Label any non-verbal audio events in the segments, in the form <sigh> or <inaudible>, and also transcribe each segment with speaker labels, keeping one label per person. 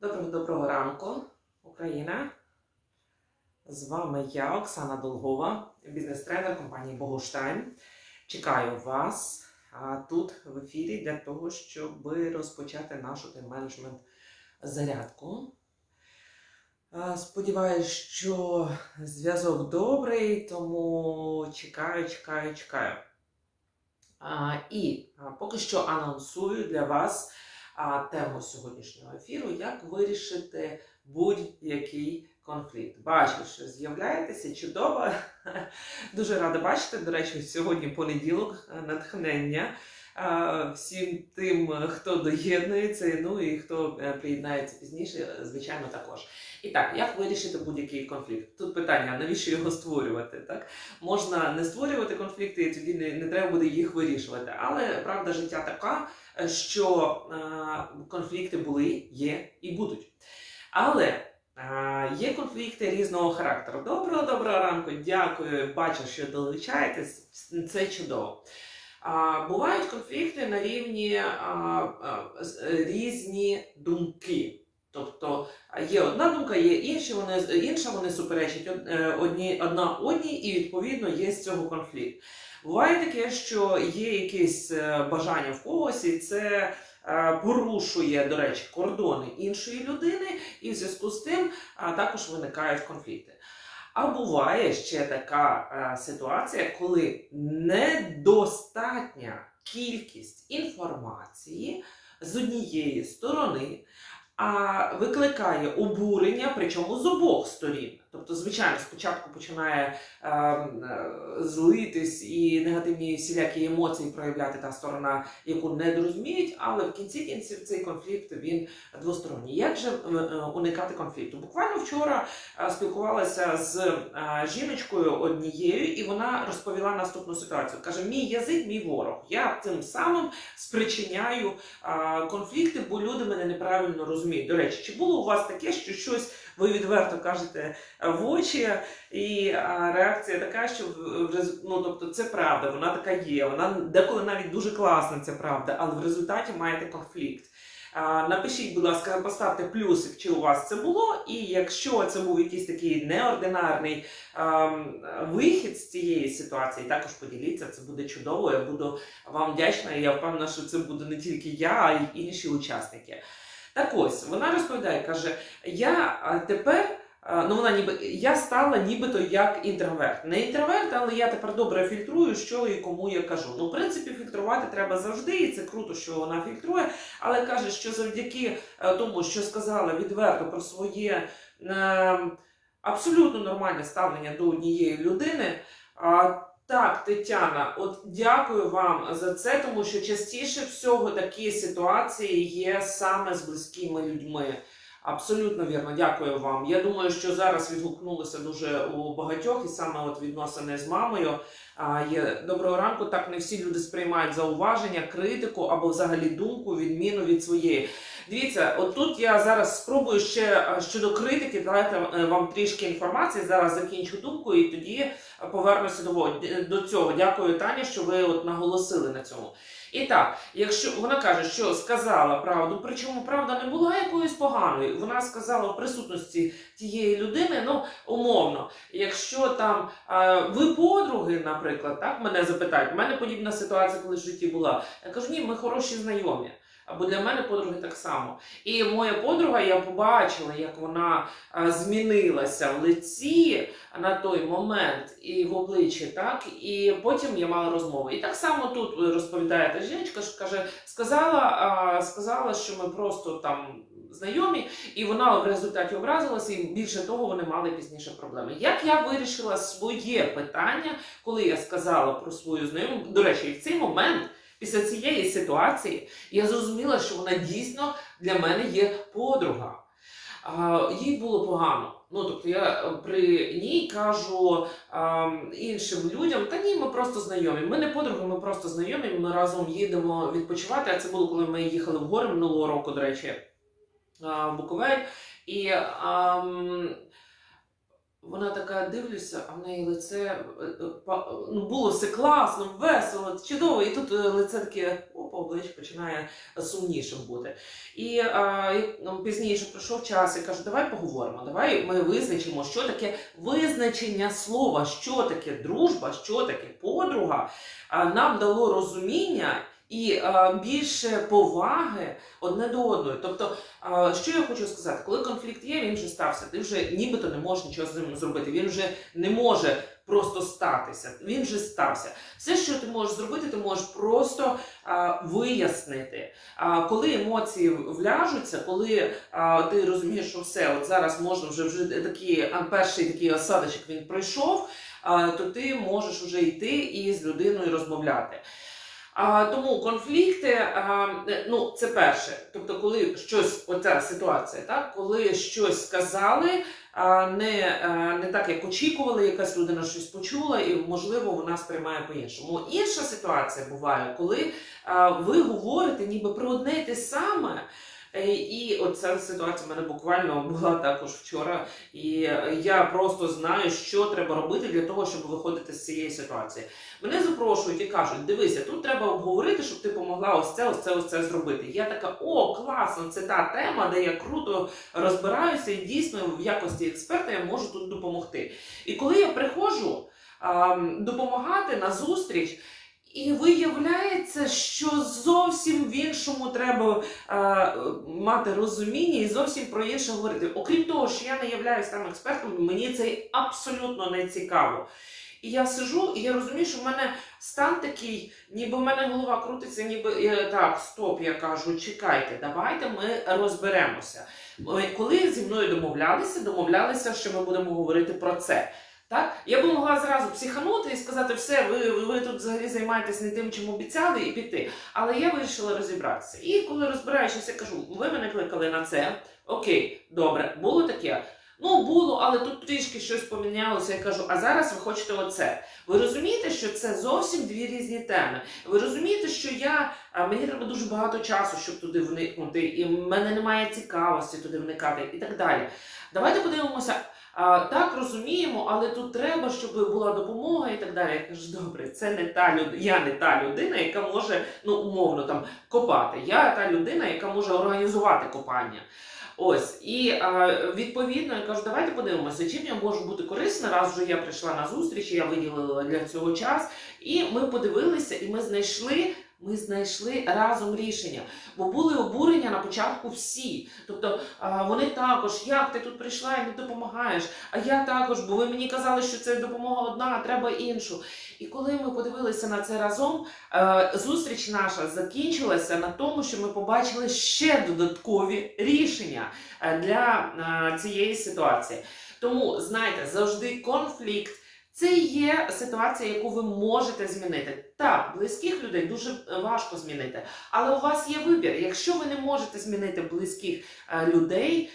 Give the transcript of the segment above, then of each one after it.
Speaker 1: Доброго доброго ранку, Україна. З вами я, Оксана Долгова, бізнес-тренер компанії Богуштайн. Чекаю вас тут в ефірі для того, щоб розпочати нашу тайм-менеджмент зарядку. А, Сподіваюсь, що зв'язок добрий, тому чекаю, чекаю, чекаю. І поки що анонсую для вас тему сьогоднішнього ефіру, як вирішити будь-який конфлікт. Бачу, що з'являєтеся чудово. <laughs> Дуже рада бачити. До речі, сьогодні понеділок, е, натхнення всім тим, хто доєднується, ну і хто е, приєднається пізніше, звичайно, також. І так, як вирішити будь-який конфлікт? Тут питання, навіщо його створювати? Так? Можна не створювати конфлікти, і тоді не, не треба буде їх вирішувати. Але правда життя така, що е, конфлікти були, є і будуть. Але е, є конфлікти різного характеру. Доброго доброго ранку, дякую. Бачу, що долучаєтесь. Це чудово. Бувають конфлікти на рівні е, різні думки. Тобто є одна думка, є інші, вони інша, вони суперечать е, одні, одна одній, і відповідно є з цього конфлікт. Буває таке, що є якесь е, бажання в когось, і це порушує, до речі, кордони іншої людини, і в зв'язку з тим також виникають конфлікти. А буває ще така е, ситуація, коли недостатня кількість інформації з однієї сторони а викликає обурення, причому з обох сторін. Тобто, звичайно, спочатку починає е, е, злитись і негативні всілякі емоції проявляти та сторона, яку не розуміють, але в кінці кінців цей конфлікт він двосторонній. Як же е, е, уникати конфлікту? Буквально вчора е, спілкувалася з е, жіночкою однією, і вона розповіла наступну ситуацію. Каже: Мій язик, мій ворог. Я цим самим спричиняю е, конфлікти, бо люди мене неправильно розуміють. До речі, чи було у вас таке, що щось ви відверто кажете е, в очі, і реакція така, що ну, тобто це правда, вона така є. Вона деколи навіть дуже класна, це правда, але в результаті маєте конфлікт. Напишіть, будь ласка, поставте плюсик, чи у вас це було, і якщо це був якийсь такий неординарний ем, вихід з цієї ситуації, також поділіться, це буде чудово. Я буду вам вдячна, і я впевнена, що це буде не тільки я, а й інші учасники. Так ось вона розповідає, каже: я тепер. Ну, вона ніби я стала нібито як інтроверт. Не інтроверт, але я тепер добре фільтрую, що і кому я кажу. Ну, в принципі, фільтрувати треба завжди, і це круто, що вона фільтрує. Але каже, що завдяки е, тому, що сказала відверто про своє е, абсолютно нормальне ставлення до однієї людини. Так, Тетяна, от дякую вам за це, тому що частіше всього такі ситуації є саме з близькими людьми. Абсолютно вірно, дякую вам. Я думаю, що зараз відгукнулося дуже у багатьох, і саме от відносини з мамою. Є доброго ранку. Так не всі люди сприймають зауваження, критику або взагалі думку, відміну від своєї. Дивіться, отут я зараз спробую ще щодо критики дати е, вам трішки інформації. Зараз закінчу думку і тоді е, повернуся до, цього. Дякую, Таня, що ви от наголосили на цьому. І так, якщо вона каже, що сказала правду, причому правда не була якоюсь поганою. Вона сказала в присутності тієї людини, ну умовно, якщо там ви подруги, наприклад, так мене запитають, у мене подібна ситуація, коли в житті була. Я кажу, ні, ми хороші знайомі. Або для мене подруги так само. І моя подруга, я побачила, як вона е, змінилася в лиці на той момент і в обличчі, так і потім я мала розмову. І так само тут е, розповідає та жіночка, що каже, сказала, сказала, що ми просто там знайомі, і вона в результаті образилася, і більше того, вони мали пізніше проблеми. Як я вирішила своє питання, коли я сказала про свою знайому, до речі, в цей момент. Після цієї ситуації я зрозуміла, що вона дійсно для мене є подруга. А, їй було погано. Ну, тобто я е, при ній кажу а, іншим людям, та ні, ми просто знайомі. Ми не подруги, ми просто знайомі. Ми разом їдемо відпочивати. А це було, коли ми їхали в гори минулого року, до речі, в Буковель. І ам, вона така дивлюся, а в неї лице е, е, ну, було все класно, весело, чудово. І тут е, лице таке опа, обличчя починає сумнішим бути. І а, ну, пізніше пройшов час, я кажу, давай поговоримо, давай ми визначимо, що таке визначення слова, що таке дружба, що таке подруга, а, нам дало розуміння. І а, більше поваги одне до одної. Тобто, а, що я хочу сказати, коли конфлікт є, він вже стався. Ти вже нібито не можеш нічого з ним зробити. Він вже не може просто статися. Він вже стався. Все, що ти можеш зробити, ти можеш просто а, вияснити. А, коли емоції вляжуться, коли а, ти розумієш, що все, от зараз можна вже вже такий а, перший такий осадочок він пройшов, а, то ти можеш вже йти і з людиною розмовляти. Тому конфлікти, а, ну це перше. Тобто, коли щось, оця ситуація, так, коли щось сказали, не, а, не так, як очікували, якась людина щось почула, і можливо вона сприймає по-іншому. Інша ситуація буває, коли ви говорите ніби про одне й те саме. Е, І оця ситуація в мене буквально була також вчора. І я просто знаю, що треба робити для того, щоб виходити з цієї ситуації. Мене запрошують і кажуть: дивися, тут треба обговорити, щоб ти помогла ось це, ось це, ось це зробити. Я така, о, класно, це та тема, де я круто розбираюся, і дійсно в якості експерта я можу тут допомогти. І коли я приходжу допомагати на зустріч. І виявляється, що зовсім в іншому треба е, мати розуміння і зовсім про інше говорити. Окрім того, що я не являюсь там експертом, мені це абсолютно не цікаво. І я сижу, і я розумію, що в мене стан такий, ніби в мене голова крутиться, ніби я, так, стоп, я кажу, чекайте, давайте ми розберемося. Коли зі мною домовлялися, домовлялися, що ми будемо говорити про це. Так? Я би могла зразу психанути і сказати, все, ви, ви, тут взагалі займаєтесь не тим, чим обіцяли, і піти. Але я вирішила розібратися. І коли розбираючись, я кажу, ви мене кликали на це. Окей, добре, було таке. Ну, було, але тут трішки щось помінялося. Я кажу, а зараз ви хочете оце. Ви розумієте, що це зовсім дві різні теми. Ви розумієте, що я мені треба дуже багато часу, щоб туди вникнути, і в мене немає цікавості туди вникати, і так далі. Давайте подивимося. Так розуміємо, але тут треба, щоб була допомога і так далі. Я кажу, добре, це не та людина. Я не та людина, яка може ну умовно там копати. Я та людина, яка може організувати копання. Ось і а, відповідно я кажу, давайте подивимося, чим я можу бути корисна, раз вже я прийшла на зустріч, я виділила для цього час. І ми подивилися, і ми знайшли. Ми знайшли разом рішення, бо були обурення на початку всі. Тобто вони також, як ти тут прийшла і не допомагаєш, а я також, бо ви мені казали, що це допомога одна, а треба іншу. І коли ми подивилися на це разом, е, зустріч наша закінчилася на тому, що ми побачили ще додаткові рішення е, для е, цієї ситуації. Тому знайте, завжди конфлікт. Це є ситуація, яку ви можете змінити. Так, близьких людей дуже е, важко змінити, але у вас є вибір. Якщо ви не можете змінити близьких е, людей,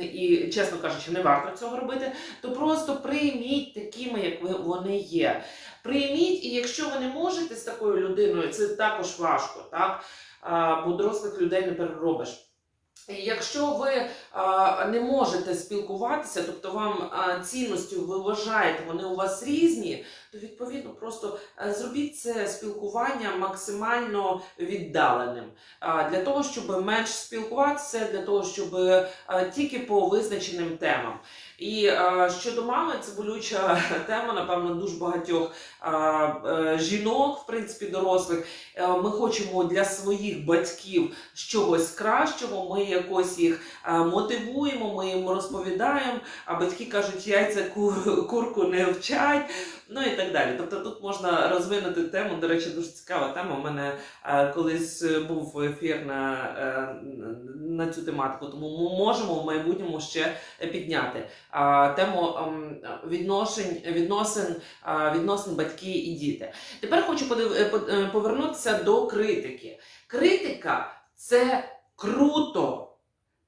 Speaker 1: і, чесно кажучи, не варто цього робити, то просто прийміть такими, як ви вони є. Прийміть, і якщо ви не можете з такою людиною, це також важко, так? Бо дорослих людей не переробиш. Якщо ви а, не можете спілкуватися, тобто вам а, цінності ви вважаєте, вони у вас різні, то відповідно просто зробіть це спілкування максимально віддаленим. Для того, щоб менш спілкуватися, для того, щоб тільки по визначеним темам. І е, щодо мами, це болюча <laughs> тема, напевно, дуже багатьох е, е, жінок, в принципі, дорослих. Е, Ми хочемо для своїх батьків чогось кращого, ми якось їх е, мотивуємо, ми їм розповідаємо, а батьки кажуть, яйця кур, курку не вчать, ну і так далі. Тобто тут можна розвинути тему. До речі, дуже цікава тема. У мене е, колись був ефір на, е, на цю тематику, тому ми можемо в майбутньому ще підняти тему ем, відношень, відносин, відносин батьки і діти. Тепер хочу е, е, повернутися до критики. Критика це круто.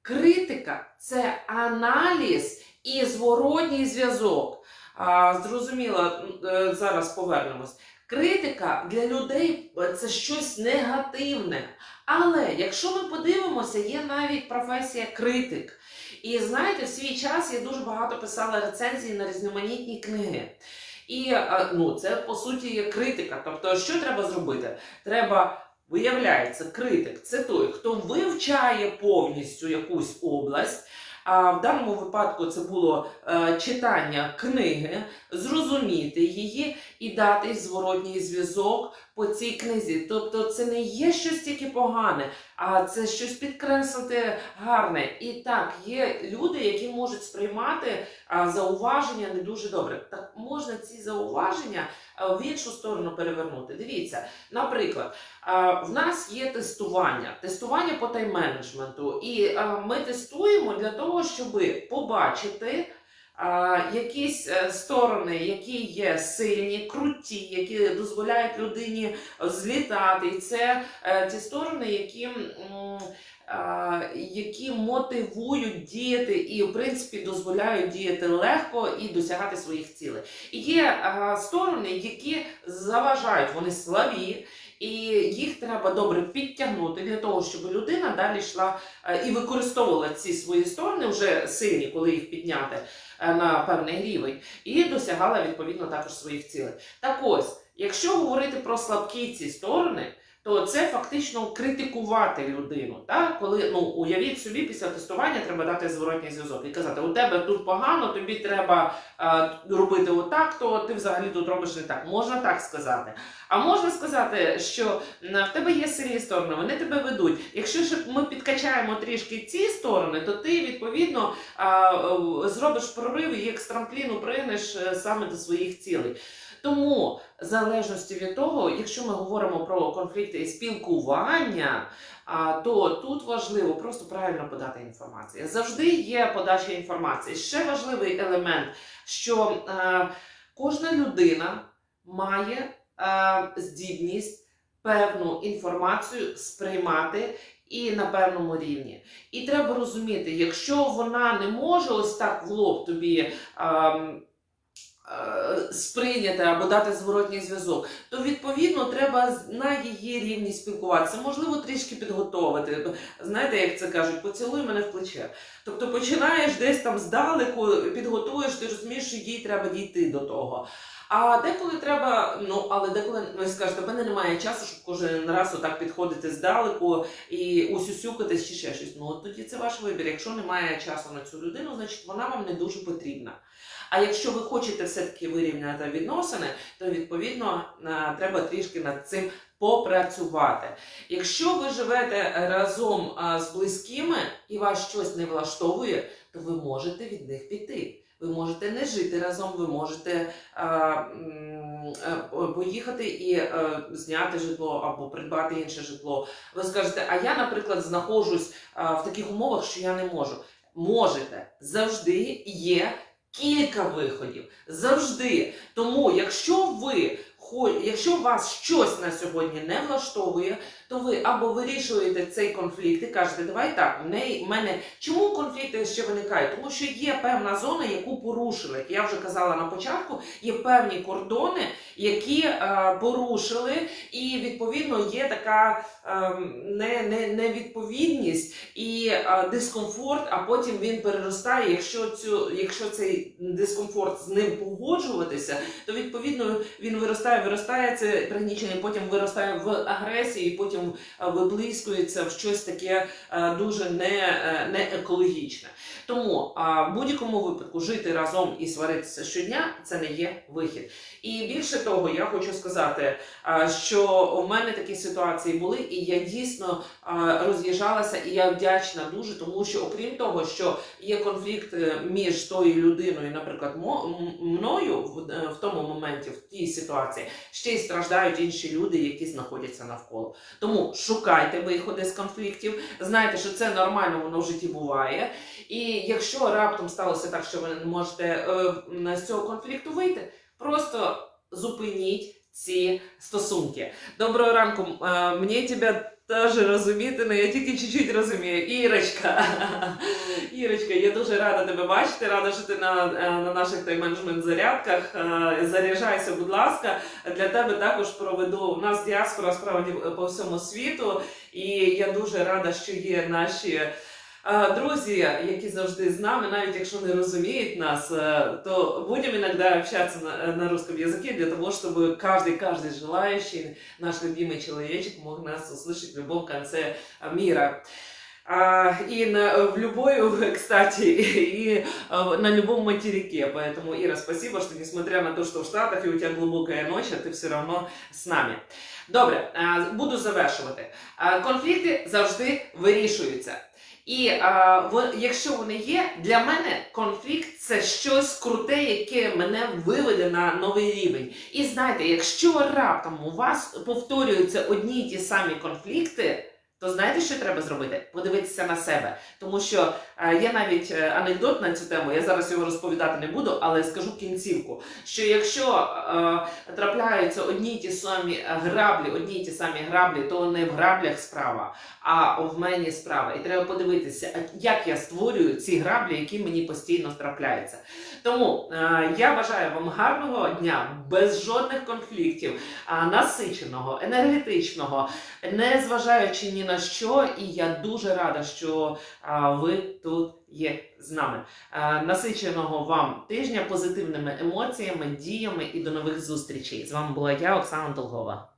Speaker 1: Критика це аналіз і зворотній зв'язок. А, зрозуміло, е, зараз повернемось. Критика для людей це щось негативне. Але якщо ми подивимося, є навіть професія критик. І знаєте, в свій час я дуже багато писала рецензії на різноманітні книги. І е, ну, це по суті є критика. Тобто, що треба зробити? Треба. Виявляється, критик це той, хто вивчає повністю якусь область. А в даному випадку це було е, читання книги, зрозуміти її і дати зворотній зв'язок по цій книзі. Тобто це не є щось тільки погане, а це щось підкреслити гарне. І так, є люди, які можуть сприймати зауваження не дуже добре. Так можна ці зауваження в іншу сторону перевернути. Дивіться, наприклад, в нас є тестування, тестування по тайм-менеджменту, і ми тестуємо для того, щоб побачити. Якісь е, сторони, які є сильні, круті, які дозволяють людині злітати. І це е, ті сторони, які, які мотивують діяти і, в принципі, дозволяють діяти легко і досягати своїх цілей. І є сторони, які заважають, вони слабі. І їх треба добре підтягнути для того, щоб людина далі йшла е, і використовувала ці свої сторони вже сильні, коли їх підняти е, на певний рівень, і досягала відповідно також своїх цілей. Так ось, якщо говорити про слабкі ці сторони, то це фактично критикувати людину. Так? Коли ну уявіть собі, після тестування треба дати зворотній зв'язок і казати, у тебе тут погано, тобі треба е, робити отак, то ти взагалі тут робиш не так. Можна так сказати. А можна сказати, що в тебе є сильні сторони, вони тебе ведуть. Якщо ж ми підкачаємо трішки ці сторони, то ти відповідно а, е, зробиш прорив і як з трампліну пригнеш е, саме до своїх цілей. Тому, в залежності від того, якщо ми говоримо про конфлікти і спілкування, то тут важливо просто правильно подати інформацію. Завжди є подача інформації. Ще важливий елемент, що е, кожна людина має е, здібність певну інформацію сприймати. І на певному рівні. І треба розуміти, якщо вона не може ось так в лоб тобі ем, сприйняти або дати зворотній зв'язок, то відповідно треба на її рівні спілкуватися. Можливо, трішки підготовити. Знаєте, як це кажуть, поцілуй мене в плече. Тобто починаєш десь там здалеку, підготуєш, ти розумієш, що їй треба дійти до того. А деколи треба, ну але деколи ви скажете, в мене немає часу, щоб кожен раз отак підходити здалеку і усюсюкатись чи ще щось. Ну от тоді це ваш вибір. Якщо немає часу на цю людину, значить вона вам не дуже потрібна. А якщо ви хочете все-таки вирівняти відносини, то відповідно треба трішки над цим попрацювати. Якщо ви живете разом з близькими і вас щось не влаштовує, то ви можете від них піти. Ви можете не жити разом, ви можете а, е, поїхати і е, зняти житло або придбати інше житло. Ви скажете, а я, наприклад, знаходжусь а, в таких умовах, що я не можу. Можете завжди є кілька виходів. Завжди. Тому, якщо ви якщо вас щось на сьогодні не влаштовує, то ви або вирішуєте цей конфлікт і кажете, давай так, в неї в мене чому конфлікти ще виникають? Тому що є певна зона, яку порушили. Я вже казала на початку, є певні кордони, які е, порушили, і відповідно є така е, не, не, невідповідність і е, дискомфорт, а потім він переростає. Якщо цю, якщо цей дискомфорт з ним погоджуватися, то відповідно він виростає, виростає це пригнічення, потім виростає в агресії, потім е, виблискується в щось таке е, дуже не, е, не екологічне. Тому в будь-якому випадку жити разом і сваритися щодня це не є вихід. І більше того, я хочу сказати, що у мене такі ситуації були, і я дійсно роз'їжджалася, і я вдячна дуже, тому що окрім того, що є конфлікт між тою людиною, наприклад, мною в тому моменті, в тій ситуації, ще й страждають інші люди, які знаходяться навколо. Тому шукайте виходи з конфліктів, знайте, що це нормально, воно в житті буває. І якщо раптом сталося так, що ви не можете е, з цього конфлікту вийти, просто зупиніть ці стосунки. Доброго ранку. Е, мені тебе теж розуміти, але я тільки чуть-чуть розумію. Ірочка. <laughs> Ірочка, я дуже рада тебе бачити, рада, що ти на, е, на наших тайм-менеджмент зарядках. Е, Заряджайся, будь ласка. Для тебе також проведу. У нас діаспора справді по всьому світу, і я дуже рада, що є наші Друзі, які завжди з нами, навіть якщо не розуміють нас, э, то будем иногда общаться на, на русском языке для того, чтобы каждый, каждый желающий, наш любимый человечек мог нас услышать в любом конце а, мира. А, и на, в любой, <laughs> кстати, и а, на любом материке. Поэтому, Ира, спасибо, что несмотря на то, что в Штатах и у тебя глубокая ночь, а ты все равно с нами. Добре, буду завершувати. Конфлікти завжди вирішуються. І а, якщо вони є, для мене конфлікт це щось круте, яке мене виведе на новий рівень. І знаєте, якщо раптом у вас повторюються одні й ті самі конфлікти, то знаєте, що треба зробити? Подивитися на себе. Тому що е, є навіть е, анекдот на цю тему, я зараз його розповідати не буду, але скажу кінцівку. Що якщо е, трапляються одні й ті самі граблі, одні й ті самі граблі, то не в граблях справа, а в мені справа. І треба подивитися, як я створюю ці граблі, які мені постійно трапляються. Тому е, я бажаю вам гарного дня, без жодних конфліктів, а, насиченого, енергетичного, не зважаючи ні на що. І я дуже рада, що а, ви тут є з нами. Насиченого вам тижня позитивними емоціями, діями і до нових зустрічей. З вами була я, Оксана Долгова.